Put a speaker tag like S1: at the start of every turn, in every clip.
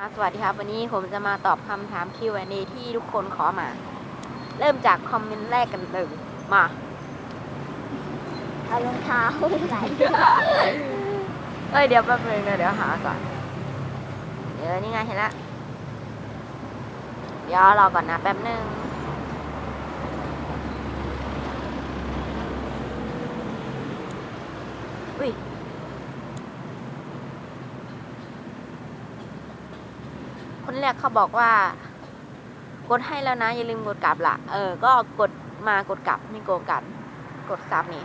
S1: อ่าสวัสดีครับ วันนี้ผมจะมาตอบคำถาม Q&A ที่ทุกคนขอมา เริ่มจากคอมเมนต์แรกกันเลย มา
S2: เอารองเท้าใส่
S1: เอ้ยเดี๋ยวแป๊บนึงนะเดี๋ยวหาก่อนเดี๋ยวนี่ไงเห็นละเดี๋ยวรอก่อนนะแป๊บนึงอุ้ย คนแรกเขาบอกว่า กดให้แล้วนะ อย่าลืมกดกลับล่ะเออ ก็กดมากดกลับไม่โกงกัน กดซับนี่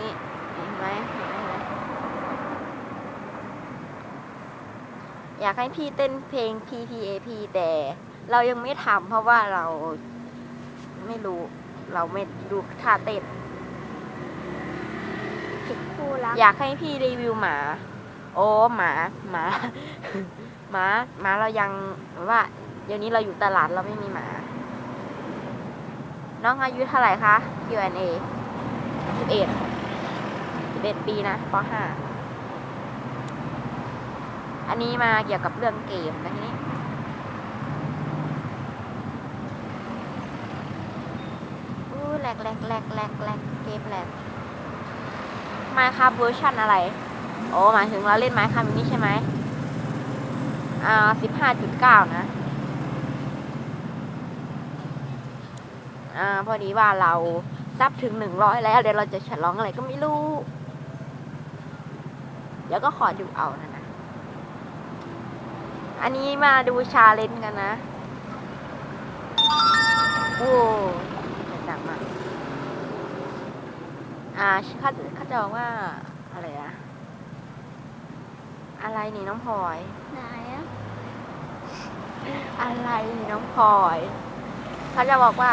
S1: นี่เห็นไหมเห็นไหมเห็นไหมอยากให้พี่เต้นเพลง PPAP แต่เรายังไม่ทำเพราะว่าเราไม่รู้ เราไม่ดูท่าเต้น
S2: ผิดคู่รัก
S1: อยากให้พี่รีวิวหมา โอ้หมาหมาหมาหมาเรายังว่าเดี๋ยวนี้เราอยู่ตลาดเราไม่มีหมา น้องอายุเท่าไหร่คะ Q&A สิบเอ็ดสิบเอ็ดปีนะปห้าอันนี้มาเกี่ยวกับเรื่องเกมนะทีนี้อู้แหลกแหลกแหลกแหลกแหลกเกมแหลกมาครับเวอร์ชันอะไร โอ้หมายถึงเราเล่นไม้คามินี่ใช่ไหมอ่าสิบห้าจุดเก้านะ อ่า พอดีว่าเราซับถึงหนึ่งร้อยแล้ว เดี๋ยวเราจะฉลองอะไรก็ไม่รู้ เดี๋ยวก็ขอดูเอานะนะ อันนี้มาดูชาเลนกันนะ โอ้ดังมากอ่าเขาเขาจะบอกว่า อะไรอะ อะไรนี่น้องพลอย
S2: ไหนอะ
S1: อะไรนี่น้องพลอย เขาจะบอกว่า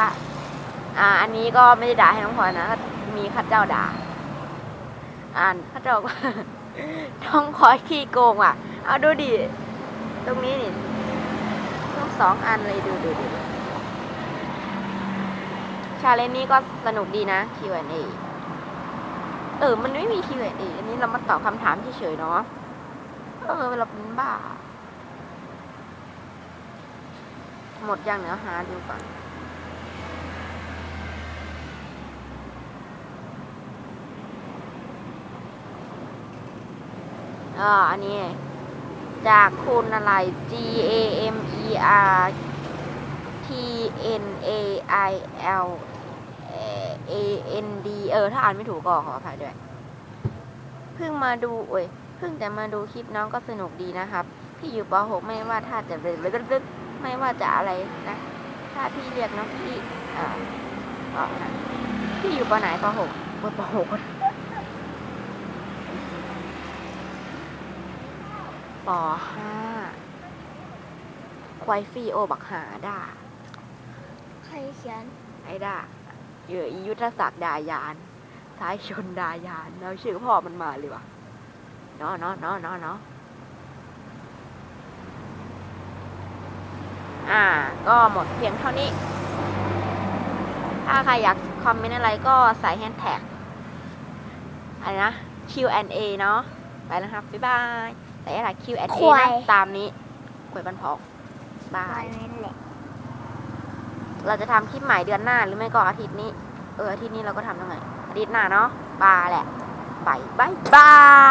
S1: อ่า อันนี้ก็ไม่ได้ด่าให้น้องพลอยนะ มีข้าเจ้าด่า อ่านข้าเจ้าบอกว่าน้องพลอยขี้โกงอะ เอาดูดิ ตรงนี้นี่ทั้งสองอันเลยดูดูดูชาเลนจ์นี้ก็สนุกดีนะ Q&A เออ มันไม่มี Q&A อันนี้เรามาตอบคำถามเฉยๆเนาะ เออเราเป็นบ้า หมดอยังเหนือหาดูก่อนอ่าอันนี้ จากคุณอะไร G A M E R T N A I L A N D เออ ถ้าอ่านไม่ถูกก็ขออภัยด้วย เพิ่งมาดู โอ้ย เพิ่งจะมาดูคลิปน้องก็สนุกดีนะครับ พี่อยู่ป .6 ไม่ว่าถ้าจะไม่ว่าจะอะไรนะ ถ้าพี่เรียกน้องพี่อ่าก็นะพี่อยู่ปไหนป .6 ปป .6 ป .5 ควายฟี่โอบักหาด่า
S2: ใครเขียน
S1: ไอ้ด่าเหยื่ออียุทธศักดิ์ดายาน ท้ายชนดายาน แล้วชื่อพ่อมันมาเลยวะ เนาะเนาะเนาะเนาะเนาะอ่า ก็หมดเพียงเท่านี้ ถ้าใครอยากคอมเมนต์อะไรก็ใส่แฮชแท็กอะไรนะ Q&A เนาะไปแล้วครับ บ๊ายบายใส่แฮชแท็ก Q&A นะตามนี้ควยบันพอกบาย เราจะทำคลิปใหม่เดือนหน้าหรือไม่ก็อาทิตย์นี้ เอออาทิตย์นี้เราก็ทำยังไงอาทิตย์หน้าเนาะบายแหละบายบายบาย